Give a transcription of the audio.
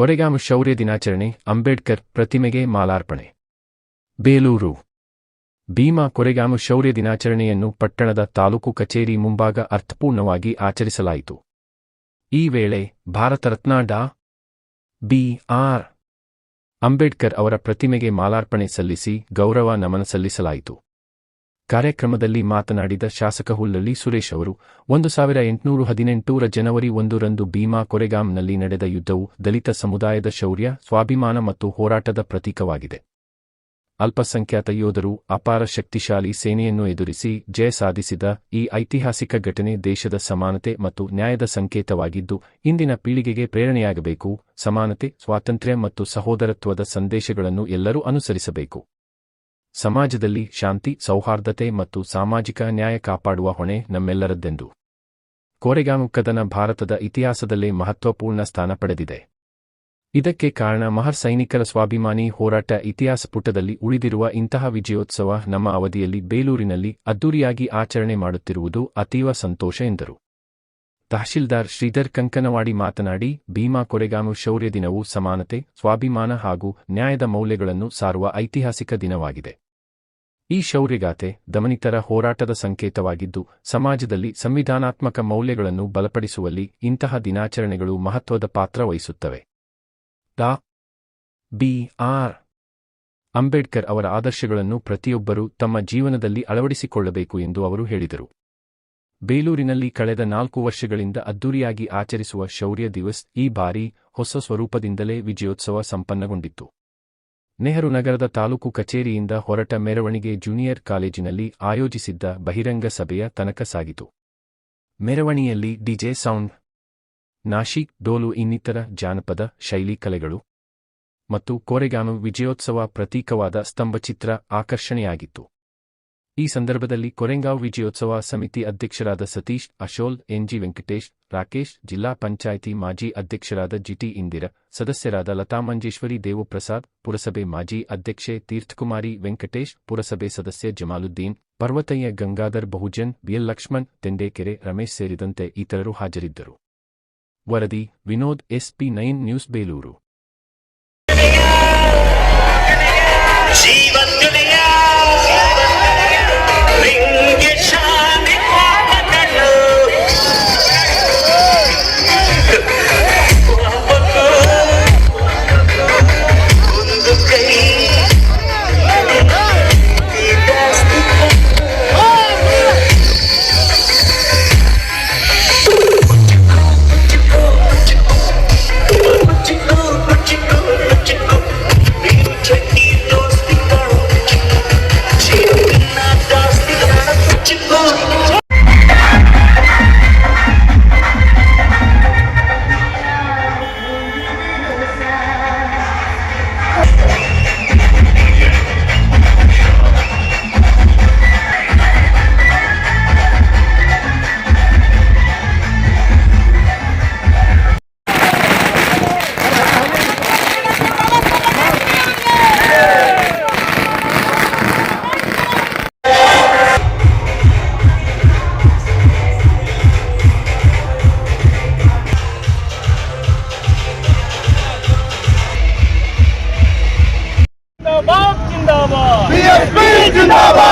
ಕೊರೆಗಾಂ ಶೌರ್ಯ ದಿನಾಚರಣೆ, ಅಂಬೇಡ್ಕರ್ ಪ್ರತಿಮೆಗೆ ಮಾಲಾರ್ಪಣೆ. ಬೇಲೂರು. ಭೀಮಾ ಕೊರೆಗಾಂ ಶೌರ್ಯ ದಿನಾಚರಣೆಯನ್ನು ಪಟ್ಟಣದ ತಾಲೂಕು ಕಚೇರಿ ಮುಂಭಾಗ ಅರ್ಥಪೂರ್ಣವಾಗಿ ಆಚರಿಸಲಾಯಿತು. ಈ ವೇಳೆ ಭಾರತರತ್ನ ಡಾ. ಬಿ. ಆರ್. ಅಂಬೇಡ್ಕರ್ ಅವರ ಪ್ರತಿಮೆಗೆ ಮಾಲಾರ್ಪಣೆ ಸಲ್ಲಿಸಿ ಗೌರವ ನಮನ ಸಲ್ಲಿಸಲಾಯಿತು. ಕಾರ್ಯಕ್ರಮದಲ್ಲಿ ಮಾತನಾಡಿದ ಶಾಸಕ ಹುಲ್ಲಳ್ಳಿ ಸುರೇಶ್ ಅವರು, ಒಂದು ಸಾವಿರ ಎಂಟುನೂರು ಹದಿನೆಂಟರ ಜನವರಿ ಒಂದರಂದು ಭೀಮಾ ಕೊರೆಗಾಂನಲ್ಲಿ ನಡೆದ ಯುದ್ಧವು ದಲಿತ ಸಮುದಾಯದ ಶೌರ್ಯ, ಸ್ವಾಭಿಮಾನ ಮತ್ತು ಹೋರಾಟದ ಪ್ರತೀಕವಾಗಿದೆ. ಅಲ್ಪಸಂಖ್ಯಾತ ಯೋಧರು ಅಪಾರ ಶಕ್ತಿಶಾಲಿ ಸೇನೆಯನ್ನು ಎದುರಿಸಿ ಜಯ ಸಾಧಿಸಿದ ಈ ಐತಿಹಾಸಿಕ ಘಟನೆ ದೇಶದ ಸಮಾನತೆ ಮತ್ತು ನ್ಯಾಯದ ಸಂಕೇತವಾಗಿದ್ದು, ಇಂದಿನ ಪೀಳಿಗೆಗೆ ಪ್ರೇರಣೆಯಾಗಬೇಕು, ಸಮಾನತೆ, ಸ್ವಾತಂತ್ರ್ಯ ಮತ್ತು ಸಹೋದರತ್ವದ ಸಂದೇಶಗಳನ್ನು ಎಲ್ಲರೂ ಅನುಸರಿಸಬೇಕು. ಸಮಾಜದಲ್ಲಿ ಶಾಂತಿ, ಸೌಹಾರ್ದತೆ ಮತ್ತು ಸಾಮಾಜಿಕ ನ್ಯಾಯ ಕಾಪಾಡುವ ಹೊಣೆ ನಮ್ಮೆಲ್ಲರದ್ದೆಂದು. ಕೋರೆಗಾಂವ್ ಕದನ ಭಾರತದ ಇತಿಹಾಸದಲ್ಲೇ ಮಹತ್ವಪೂರ್ಣ ಸ್ಥಾನ ಪಡೆದಿದೆ. ಇದಕ್ಕೆ ಕಾರಣ ಮಹರ್ ಸೈನಿಕರ ಸ್ವಾಭಿಮಾನಿ ಹೋರಾಟ ಇತಿಹಾಸ ಪುಟದಲ್ಲಿ ಉಳಿದಿರುವ ಇಂತಹ ವಿಜಯೋತ್ಸವ ನಮ್ಮ ಅವಧಿಯಲ್ಲಿ ಬೇಲೂರಿನಲ್ಲಿ ಅದ್ದೂರಿಯಾಗಿ ಆಚರಣೆ ಮಾಡುತ್ತಿರುವುದು ಅತೀವ ಸಂತೋಷ ಎಂದರು. ತಹಶೀಲ್ದಾರ್ ಶ್ರೀಧರ್ ಕಂಕನವಾಡಿ ಮಾತನಾಡಿ, ಭೀಮಾ ಕೊರೆಗಾನು ಶೌರ್ಯ ದಿನವು ಸಮಾನತೆ, ಸ್ವಾಭಿಮಾನ ಹಾಗೂ ನ್ಯಾಯದ ಮೌಲ್ಯಗಳನ್ನು ಸಾರುವ ಐತಿಹಾಸಿಕ ದಿನವಾಗಿದೆ. ಈ ಶೌರ್ಯಗಾಥೆ ದಮನಿತರ ಹೋರಾಟದ ಸಂಕೇತವಾಗಿದ್ದು, ಸಮಾಜದಲ್ಲಿ ಸಂವಿಧಾನಾತ್ಮಕ ಮೌಲ್ಯಗಳನ್ನು ಬಲಪಡಿಸುವಲ್ಲಿ ಇಂತಹ ದಿನಾಚರಣೆಗಳು ಮಹತ್ವದ ಪಾತ್ರ ವಹಿಸುತ್ತವೆ. ಡಾ. ಬಿ. ಆರ್. ಅಂಬೇಡ್ಕರ್ ಅವರ ಆದರ್ಶಗಳನ್ನು ಪ್ರತಿಯೊಬ್ಬರೂ ತಮ್ಮ ಜೀವನದಲ್ಲಿ ಅಳವಡಿಸಿಕೊಳ್ಳಬೇಕು ಎಂದು ಅವರು ಹೇಳಿದರು. ಬೇಲೂರಿನಲ್ಲಿ ಕಳೆದ ನಾಲ್ಕು ವರ್ಷಗಳಿಂದ ಅದ್ದೂರಿಯಾಗಿ ಆಚರಿಸುವ ಶೌರ್ಯ ದಿವಸ್ ಈ ಬಾರಿ ಹೊಸ ಸ್ವರೂಪದಿಂದಲೇ ವಿಜಯೋತ್ಸವ ಸಂಪನ್ನಗೊಂಡಿತ್ತು. ನೆಹರು ನಗರದ ತಾಲೂಕು ಕಚೇರಿಯಿಂದ ಹೊರಟ ಮೆರವಣಿಗೆ ಜೂನಿಯರ್ ಕಾಲೇಜಿನಲ್ಲಿ ಆಯೋಜಿಸಿದ್ದ ಬಹಿರಂಗ ಸಭೆಯ ತನಕ ಸಾಗಿತು. ಮೆರವಣಿಯಲ್ಲಿ ಡಿಜೆ ಸೌಂಡ್, ನಾಶಿಕ್, ಡೋಲು ಇನ್ನಿತರ ಜಾನಪದ ಶೈಲಿ ಕಲೆಗಳು ಮತ್ತು ಕೋರೆಗಾನು ವಿಜಯೋತ್ಸವ ಪ್ರತೀಕವಾದ ಸ್ತಂಭಚಿತ್ರ ಆಕರ್ಷಣೆಯಾಗಿತ್ತು. ಈ ಸಂದರ್ಭದಲ್ಲಿ ಕೊರೆಂಗಾವ್ ವಿಜಯೋತ್ಸವ ಸಮಿತಿ ಅಧ್ಯಕ್ಷರಾದ ಸತೀಶ್, ಅಶೋಲ್, ಎನ್ಜಿ ವೆಂಕಟೇಶ್, ರಾಕೇಶ್, ಜಿಲ್ಲಾ ಪಂಚಾಯಿತಿ ಮಾಜಿ ಅಧ್ಯಕ್ಷರಾದ ಜಿಟಿ ಇಂದಿರ, ಸದಸ್ಯರಾದ ಲತಾ ಮಂಜೇಶ್ವರಿ, ದೇವಪ್ರಸಾದ್, ಪುರಸಭೆ ಮಾಜಿ ಅಧ್ಯಕ್ಷೆ ತೀರ್ಥಕುಮಾರಿ ವೆಂಕಟೇಶ್, ಪುರಸಭೆ ಸದಸ್ಯ ಜಮಾಲುದ್ದೀನ್, ಪರ್ವತಯ್ಯ ಗಂಗಾಧರ್ ಬಹುಜನ್ ಬಿಎಲ್ ಲಕ್ಷ್ಮಣ್, ತೆಂಡೇಕೆರೆ ರಮೇಶ್ ಸೇರಿದಂತೆ ಇತರರು ಹಾಜರಿದ್ದರು. ವರದಿ, Vinod, SP nine news Belur. জিন্দাবাদ